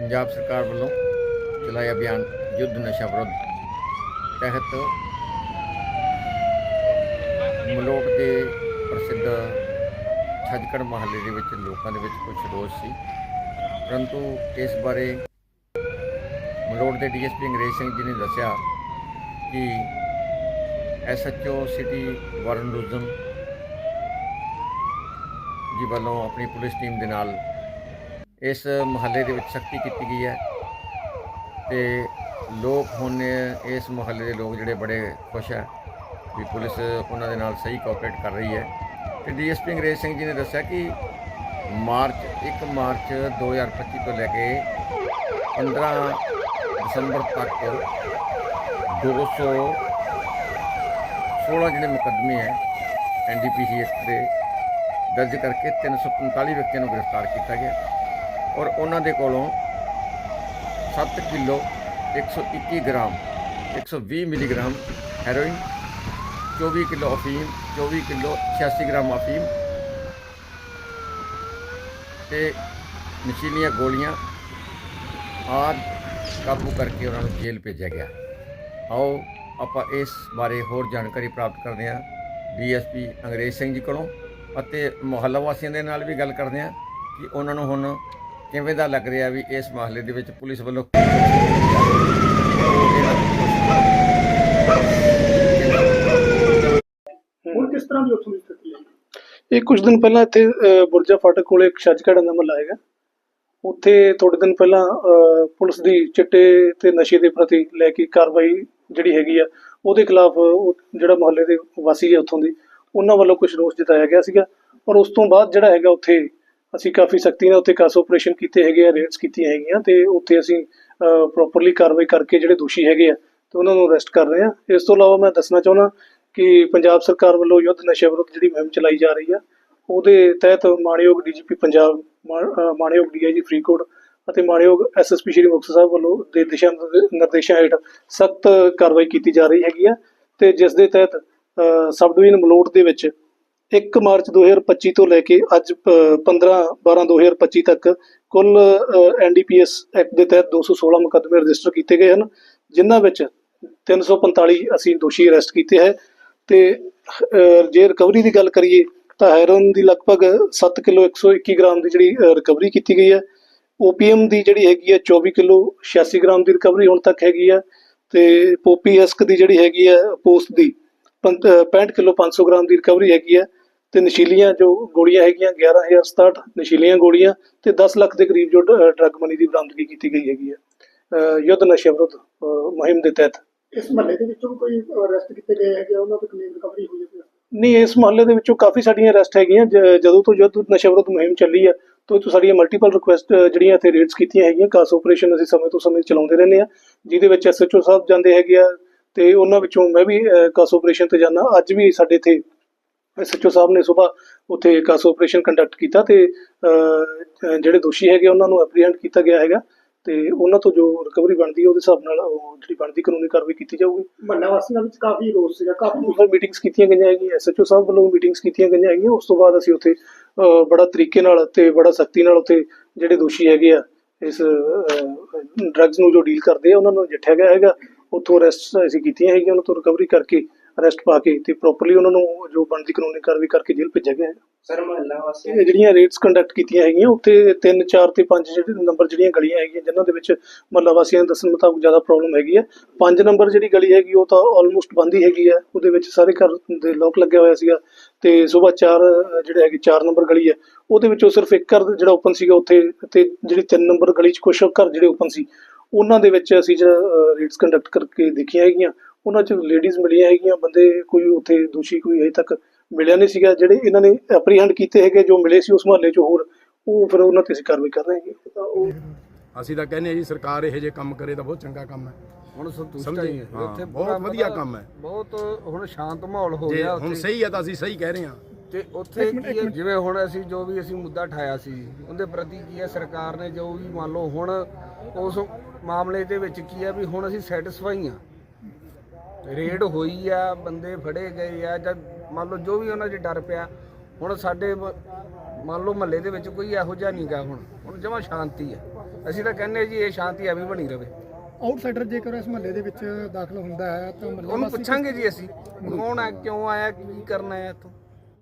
ਪੰਜਾਬ ਸਰਕਾਰ ਵੱਲੋਂ ਚਲਾਇਆ ਅਭਿਆਨ ਯੁੱਧ ਨਸ਼ਾ ਵਿਰੁੱਧ ਤਹਿਤ ਮਲੋਟ ਦੇ ਪ੍ਰਸਿੱਧ ਛੱਜਕੜ ਮਹੱਲੇ ਦੇ ਵਿੱਚ ਲੋਕਾਂ ਦੇ ਵਿੱਚ ਕੁਝ ਰੋਸ ਸੀ। ਪਰੰਤੂ ਇਸ ਬਾਰੇ ਮਲੋਟ ਦੇ ਡੀਐਸਪੀ ਅੰਗਰੇਜ਼ ਸਿੰਘ ਜੀ ਨੇ ਦੱਸਿਆ ਕਿ ਐਸਐਚਓ ਸਿਟੀ ਵਾਰਨ ਰੁਜ਼ਮ ਜੀ ਵੱਲੋਂ ਆਪਣੀ ਪੁਲਿਸ ਟੀਮ ਦੇ ਨਾਲ ਇਸ ਮੁਹੱਲੇ ਦੇ ਵਿੱਚ ਸਖਤੀ ਕੀਤੀ ਗਈ ਹੈ ਤੇ ਲੋਕ ਹੁਣ ਇਸ ਮੁਹੱਲੇ ਦੇ ਲੋਕ ਜਿਹੜੇ ਬੜੇ ਖੁਸ਼ ਹੈ ਵੀ ਪੁਲਿਸ ਉਹਨਾਂ ਦੇ ਨਾਲ ਸਹੀ ਕੋਆਪਰੇਟ ਕਰ ਰਹੀ ਹੈ। ਤੇ ਡੀਐਸਪੀ ਅੰਗਰੇਜ਼ ਸਿੰਘ ਜੀ ਨੇ ਦੱਸਿਆ ਕਿ ਮਾਰਚ 1 ਮਾਰਚ 2025 ਤੋਂ ਲੈ ਕੇ 15 ਦਸੰਬਰ ਤੱਕ 200 16 ਜਿਹੜੇ ਮੁਕੱਦਮੇ ਹੈ ਐਨਡੀਪੀਸੀ ਐਕਟ ਦੇ ਦਰਜ ਕਰਕੇ 345 ਵਿਅਕਤੀਆਂ ਨੂੰ ਗ੍ਰਿਫਤਾਰ ਕੀਤਾ ਗਿਆ। ਔਰ ਉਹਨਾਂ ਦੇ ਕੋਲੋਂ 7 kilo 121 gram 120 milligram heroin 24 kilo ਅਫੀਮ 24 ਕਿਲੋ 86 ਗ੍ਰਾਮ ਅਫੀਮ ਤੇ ਨਸ਼ੀਲੀਆਂ ਗੋਲੀਆਂ ਆਦ ਕਾਬੂ ਕਰਕੇ ਉਹਨਾਂ ਨੂੰ ਜੇਲ੍ਹ ਭੇਜਿਆ ਗਿਆ। ਆਓ ਆਪਾਂ ਇਸ ਬਾਰੇ ਹੋਰ ਜਾਣਕਾਰੀ ਪ੍ਰਾਪਤ ਕਰਦੇ ਹਾਂ। ਡੀਐਸਪੀ ਅੰਗਰੇਜ਼ ਸਿੰਘ ਜੀ ਕੋਲੋਂ ਅਤੇ ਮੁਹੱਲਾ ਵਾਸੀਆਂ ਦੇ ਨਾਲ ਵੀ ਗੱਲ ਕਰਦੇ ਹਾਂ ਕਿ ਉਹਨਾਂ ਨੂੰ ਹੁਣ ਕਿਵੇਂ ਦਾ ਲੱਗ ਰਿਹਾ ਵੀ ਇਸ ਮਹੱਲੇ ਦੇ ਵਿੱਚ ਪੁਲਿਸ ਵੱਲੋਂ ਹੁਣ ਕਿਸ ਤਰ੍ਹਾਂ ਦੀ ਉੱਥੋਂ ਦੀ ਸਥਿਤੀ ਹੈ? ਇਹ ਕੁਝ ਦਿਨ ਪਹਿਲਾਂ ਇੱਥੇ ਬੁਰਜਾ ਫਾਟਕ ਕੋਲੇ ਇੱਕ ਛੱਜਕੜ ਦਾ ਮਹੱਲਾ ਹੈਗਾ। ਉੱਥੇ ਥੋੜੇ ਦਿਨ ਪਹਿਲਾਂ ਅਹ, ਪੁਲਿਸ ਦੀ ਚਿੱਟੇ ਤੇ ਨਸ਼ੇ ਦੇ ਪ੍ਰਤੀ ਲੈ ਕੇ ਕਾਰਵਾਈ ਜਿਹੜੀ ਹੈਗੀ ਆ ਉਹਦੇ ਖਿਲਾਫ ਜਿਹੜਾ ਮਹੱਲੇ ਦੇ ਵਾਸੀ ਹੈ ਉੱਥੋਂ ਦੀ ਉਹਨਾਂ ਵੱਲੋਂ ਕੁਝ ਰੋਸ ਜਤਾਇਆ ਗਿਆ ਸੀਗਾ। ਔਰ ਉਸ ਤੋਂ ਬਾਅਦ ਜਿਹੜਾ ਹੈਗਾ ਉੱਥੇ ਅਸੀਂ ਕਾਫੀ ਸਖਤੀ ਨਾਲ ਉੱਥੇ ਕਾਸ ਆਪਰੇਸ਼ਨ ਕੀਤੇ ਹੈਗੇ ਆ ਰੇਡਸ ਕੀਤੀਆਂ ਹੈਗੀਆਂ ਤੇ ਉੱਥੇ ਅਸੀਂ ਪ੍ਰੋਪਰਲੀ ਕਾਰਵਾਈ ਕਰਕੇ ਜਿਹੜੇ ਦੋਸ਼ੀ ਹੈਗੇ ਆ, ਤੇ ਉਹਨਾਂ ਨੂੰ ਅਰੈਸਟ ਕਰ ਰਹੇ ਆ। ਇਸ ਤੋਂ ਇਲਾਵਾ ਮੈਂ ਦੱਸਣਾ ਚਾਹੁੰਦਾ ਕਿ ਪੰਜਾਬ ਸਰਕਾਰ ਵੱਲੋਂ ਯੁੱਧ ਨਸ਼ੇ ਵਿਰੁੱਧ ਜਿਹੜੀ ਮੁਹਿੰਮ ਚਲਾਈ ਜਾ ਰਹੀ ਆ, ਉਹਦੇ ਤਹਿਤ ਮਾਣਯੋਗ ਡੀਜੀਪੀ ਪੰਜਾਬ, ਮਾ- ਅਹ ਮਾਣਯੋਗ ਡੀਆਈਜੀ ਫਰੀਦਕੋਟ ਅਤੇ ਮਾਣਯੋਗ ਐਸਐਸਪੀ ਸ਼੍ਰੀ ਮੁਕਤਸਰ ਸਾਹਿਬ ਵੱਲੋਂ ਦੇ ਦਿਸ਼ਾ ਨਿਰਦੇ- ਨਿਰਦੇਸ਼ਾਂ ਹੇਠ ਸਖਤ ਕਾਰਵਾਈ ਕੀਤੀ ਜਾ ਰਹੀ ਹੈਗੀ ਆ ਤੇ ਜਿਸ ਦੇ ਤਹਿਤ ਸਬ ਡਿਵੀਜ਼ਨ ਮਲੋਟ ਦੇ ਵਿੱਚ 1 ਮਾਰਚ 2025 ਤੋਂ ਲੈ ਕੇ ਅੱਜ ਅਹ, 15 12 2025 ਤੱਕ ਕੁੱਲ ਐਨਡੀਪੀਐਸ ਐਕਟ ਦੇ ਤਹਿਤ 216 ਮੁਕੱਦਮੇ ਰਜਿਸਟਰ ਕੀਤੇ ਗਏ ਹਨ ਜਿਨ੍ਹਾਂ ਵਿੱਚ 345 ਅਸੀਂ ਦੋਸ਼ੀ ਅਰੈਸਟ ਕੀਤੇ ਹੈ ਤੇ ਜੇ ਰਿਕਵਰੀ ਦੀ ਗੱਲ ਕਰੀਏ ਤਾਂ ਹੈਰੋਇਨ ਦੀ ਲਗਭਗ 7 ਕਿਲੋ 121 ਗ੍ਰਾਮ ਦੀ ਜਿਹੜੀ ਰਿਕਵਰੀ ਕੀਤੀ ਗਈ ਹੈ। ਓਪੀਐਮ ਦੀ ਜਿਹੜੀ ਹੈਗੀ ਹੈ 24 ਕਿਲੋ 86 ਗ੍ਰਾਮ ਦੀ ਰਿਕਵਰੀ ਹੁਣ ਤੱਕ ਹੈਗੀ ਹੈ ਤੇ ਪੋਪੀ ਐਸਕ ਦੀ ਜਿਹੜੀ ਹੈਗੀ ਹੈ ਪੋਸਟ ਦੀ ਪੰਤ- ਅਹ 65 ਕਿਲੋ 500 ਗ੍ਰਾਮ ਦੀ ਰਿਕਵਰੀ ਹੈਗੀ ਹੈ। ਤੇ ਨਸ਼ੀਲੀਆਂ ਜੋ ਗੋਲੀਆਂ ਹੈਗੀਆਂ 11067 ਨਸ਼ੀਲੀਆਂ ਗੋਲੀਆਂ ਤੇ 10 ਲੱਖ ਦੇ ਕਰੀਬ ਜੋ ਡਰੱਗ ਮਨੀ ਦੀ ਬਰਾਮਦਗੀ ਕੀਤੀ ਗਈ ਹੈਗੀ ਹੈ। ਯੁੱਧ ਨਸ਼ੇ ਵਿਰੁੱਧ ਮੁਹਿੰਮ ਦੇ ਤਹਿਤ। ਇਸ ਮਹੱਲੇ ਦੇ ਵਿੱਚੋਂ ਕੋਈ ਅਰੈਸਟ ਕੀਤੇ ਗਏ ਹੈਗੇ ਉਹਨਾਂ ਤੋਂ ਕਿੰਨੀ ਰਿਕਵਰੀ ਹੋਈ ਹੈ ਨਹੀਂ ਇਸ ਮੁਹੱਲੇ ਦੇ ਵਿੱਚੋਂ ਕਾਫੀ ਸਾਡੀਆਂ ਅਰੈਸਟ ਹੈਗੀਆਂ। ਜਦੋਂ ਤੋਂ ਯੁੱਧ ਨਸ਼ਾ ਵਿਰੁੱਧ ਮੁਹਿੰਮ ਚੱਲੀ ਹੈ ਤੋਂ ਤੋਂ ਸਾਡੀਆਂ ਮਲਟੀਪਲ ਰਿਕੁਐਸਟ ਜਿਹੜੀਆਂ ਇੱਥੇ ਰੇਡਸ ਕੀਤੀਆਂ ਹੈਗੀਆਂ ਕਾਸ ਆਪਰੇਸ਼ਨ ਅਸੀਂ ਸਮੇਂ ਤੋਂ ਸਮੇਂ ਚਲਾਉਂਦੇ ਰਹਿੰਦੇ ਆ ਜਿਹਦੇ ਵਿੱਚ ਐਸਐਚਓ ਸਾਹਿਬ ਜਾਂਦੇ ਹੈਗੇ ਆ ਤੇ ਉਹਨਾਂ ਵਿੱਚੋਂ ਮੈਂ ਵੀ ਕਾਸ ਆਪਰੇਸ਼ਨ ਤੇ ਜਾਣਾ ਅੱਜ ਵੀ ਸਾਡੇ ਇੱਥੇ ਐਸਐਚਓ ਸਾਹਿਬ ਨੇ ਸਵੇਰ ਉੱਥੇ ਕਾਸ ਆਪਰੇਸ਼ਨ ਕੰਡਕਟ ਕੀਤਾ ਤੇ ਜਿਹੜੇ ਦੋਸ਼ੀ ਹੈਗੇ ਉਹਨਾਂ ਨੂੰ ਐਪਰੀਹੈਂਡ ਕੀਤਾ ਗਿਆ ਹੈਗਾ ਤੇ ਉਹਨਾਂ ਤੋਂ ਜੋ ਰਿਕਵਰੀ ਬਣਦੀ ਹੈ ਉਹਦੇ ਹਿਸਾਬ ਨਾਲ ਉਹ ਜਿਹੜੀ ਬਣਦੀ ਕਾਨੂੰਨੀ ਕਾਰਵਾਈ ਕੀਤੀ ਜਾਊਗੀ। ਮਹੱਲਾ ਵਾਸੀਆਂ ਵਿੱਚ ਕਾਫੀ ਰੋਸ ਸੀਗਾ ਕਾਫੀ ਫਿਰ ਮੀਟਿੰਗਸ ਕੀਤੀਆਂ ਗਈਆਂ ਹੈਗੀਆਂ ਐਸਐਚਓ ਸਾਹਿਬ ਵੱਲੋਂ ਮੀਟਿੰਗਸ ਕੀਤੀਆਂ ਗਈਆਂ ਹੈਗੀਆਂ ਉਸ ਤੋਂ ਬਾਅਦ ਅਸੀਂ ਉੱਥੇ ਬੜਾ ਤਰੀਕੇ ਨਾਲ ਤੇ ਬੜਾ ਸਖਤੀ ਨਾਲ ਉੱਥੇ ਜਿਹੜੇ ਦੋਸ਼ੀ ਹੈਗੇ ਆ ਇਸ ਡਰੱਗਸ ਨੂੰ ਜੋ ਡੀਲ ਕਰਦੇ ਆ ਉਹਨਾਂ ਨੂੰ ਨਜਿੱਠਿਆ ਗਿਆ ਹੈਗਾ ਉੱਥੋਂ ਅਰੈਸਟ ਅਸੀਂ ਕੀਤੀਆਂ ਹੈਗੀਆਂ ਉਹਨਾਂ ਤੋਂ ਰਿਕਵਰੀ ਕਰਕੇ ਅਰੈਸਟ ਪਾ ਕੇ ਤੇ ਪ੍ਰੋਪਰਲੀ ਉਹਨਾਂ ਨੂੰ ਜੋ ਬਣਦੀ ਕਾਨੂੰਨੀ ਕਾਰਵਾਈ ਕਰਕੇ ਜੇਲ੍ਹ ਭੇਜਿਆ ਗਿਆ ਹੈ। ਸਰ ਮਹੱਲਾ ਵਾਸੀ ਇਹ ਜਿਹੜੀਆਂ ਰੇਟਸ ਕੰਡਕਟ ਕੀਤੀਆਂ ਹੈਗੀਆਂ ਉੱਥੇ 3 4 ਤੇ 5 ਜਿਹੜੇ ਨੰਬਰ ਜਿਹੜੀਆਂ ਗਲੀਆਂ ਹੈਗੀਆਂ ਜਿਨ੍ਹਾਂ ਦੇ ਵਿੱਚ ਮਹੱਲਾ ਵਾਸੀਆਂ ਦੇ ਦੱਸਣ ਮੁਤਾਬਕ ਜ਼ਿਆਦਾ ਪ੍ਰੋਬਲਮ ਹੈਗੀ ਹੈ। 5 ਨੰਬਰ ਜਿਹੜੀ ਗਲੀ ਹੈਗੀ ਉਹ ਤਾਂ ਆਲਮੋਸਟ ਬੰਦ ਹੀ ਹੈਗੀ ਹੈ। ਉਹਦੇ ਵਿੱਚ ਸਾਰੇ ਘਰ ਦੇ ਲੋਕ ਲੱਗਿਆ ਹੋਇਆ ਸੀਗਾ ਤੇ ਸਵੇਰ 4 ਜਿਹੜੇ ਹੈਗੇ 4 ਨੰਬਰ ਗਲੀ ਹੈ ਉਹਦੇ ਵਿੱਚੋਂ ਸਿਰਫ ਇੱਕ ਘਰ ਜਿਹੜਾ ਓਪਨ ਸੀਗਾ ਉੱਥੇ ਤੇ ਜਿਹੜੀ 3 ਨੰਬਰ ਗਲੀ 'ਚ ਕੁਝ ਘਰ ਜਿਹੜੇ ਓਪਨ ਸੀ ਉਹਨਾਂ ਦੇ ਵਿੱਚ ਅਸੀਂ ਜਿਹੜਾ ਰੇਟਸ ਕੰਡਕਟ ਕਰਕੇ ਦੇਖੀਆਂ ਹੈਗੀਆਂ। ਉਹਨਾਂ 'ਚ ਲੇਡੀਜ਼ ਮਿਲੀਆਂ ਹੈਗੀਆਂ ਬੰਦੇ ਕੋਈ ਉੱਥੇ ਦੋਸ਼ੀ ਕੋਈ ਅਜੇ ਤੱਕ ਮਿਲਿਆ ਨਹੀਂ ਸੀਗਾ। ਜਿਹੜੇ ਇਹਨਾਂ ਨੇ ਐਪਰੀਹੈਂਡ ਕੀਤੇ ਹੈਗੇ ਜੋ ਮਿਲੇ ਸੀ ਉਸ ਮਹੱਲੇ 'ਚ ਹੋਰ ਉਹ ਫਿਰ ਉਹਨਾਂ ਤੇ ਅਸੀਂ ਕਾਰਵਾਈ ਕਰ ਰਹੇ ਹੈਗੇ ਤਾਂ ਉਹ ਅਸੀਂ ਤਾਂ ਕਹਿੰਦੇ ਆ ਜੀ ਸਰਕਾਰ ਇਹੋ ਜਿਹੇ ਕੰਮ ਕਰੇ ਤਾਂ ਬਹੁਤ ਚੰਗਾ ਕੰਮ ਹੈ। ਹੁਣ ਸੰਤੁਸ਼ਟ? ਹੀ ਹਾਂ, ਉੱਥੇ ਬਹੁਤ ਵਧੀਆ ਕੰਮ ਹੈ। ਬਹੁਤ ਹੁਣ ਸ਼ਾਂਤ ਮਾਹੌਲ ਹੋ ਜੇ ਗਿਆ ਹੁਣ ਸਹੀ ਹੈ ਤਾਂ ਅਸੀਂ ਸਹੀ ਕਹਿ ਰਹੇ ਹਾਂ। ਤੇ ਉੱਥੇ ਕੀ ਹੈ, ਜਿਵੇਂ ਹੁਣ ਅਸੀਂ ਜੋ ਵੀ ਅਸੀਂ ਮੁੱਦਾ ਠਾਇਆ ਸੀ ਉਹਦੇ ਪ੍ਰਤੀ ਕੀ ਹੈ ਸਰਕਾਰ ਨੇ ਜੋ ਵੀ ਮੰਨ ਲਓ ਹੁਣ ਉਸ ਮਾਮਲੇ ਦੇ ਵਿੱਚ ਕੀ ਹੈ ਵੀ ਹੁਣ ਅਸੀਂ ਸੈਟੀਸਫਾਈ ਆ ਰੇਡ ਹੋਈ ਆ ਬੰਦੇ ਫੜੇ ਗਏ ਆ ਜਾਂ ਮੰਨ ਲਓ ਜੋ ਵੀ ਉਹਨਾਂ 'ਚ ਡਰ ਪਿਆ ਹੁਣ ਸਾਡੇ ਮ- ਮੰਨ ਲਓ ਮਹੱਲੇ ਦੇ ਵਿੱਚ ਕੋਈ ਇਹੋ ਜਿਹਾ ਨਹੀਂ ਗਾ ਹੁਣ ਹੁਣ ਜਮਾ ਸ਼ਾਂਤੀ ਹੈ ਅਸੀਂ ਤਾਂ ਕਹਿੰਦੇ ਜੀ ਇਹ ਸ਼ਾਂਤੀ ਐਵੇਂ ਬਣੀ ਰਵੇ। ਆਊਟਸਾਈਡਰ ਜੇਕਰ ਇਸ ਮਹੱਲੇ ਦੇ ਵਿੱਚ ਦਾਖਲ ਹੁੰਦਾ ਹੈ ਤਾਂ ਮਹੱਲੇ ਉਹਨੂੰ ਵਾਸੀ ਪੁੱਛਾਂਗੇ ਜੀ ਅਸੀਂ ਕੌਣ ਹੈ ਕਿਉਂ ਆਇਆ ਕੀ ਕਰਨਾ ਹੈ ਇੱਥੋਂ?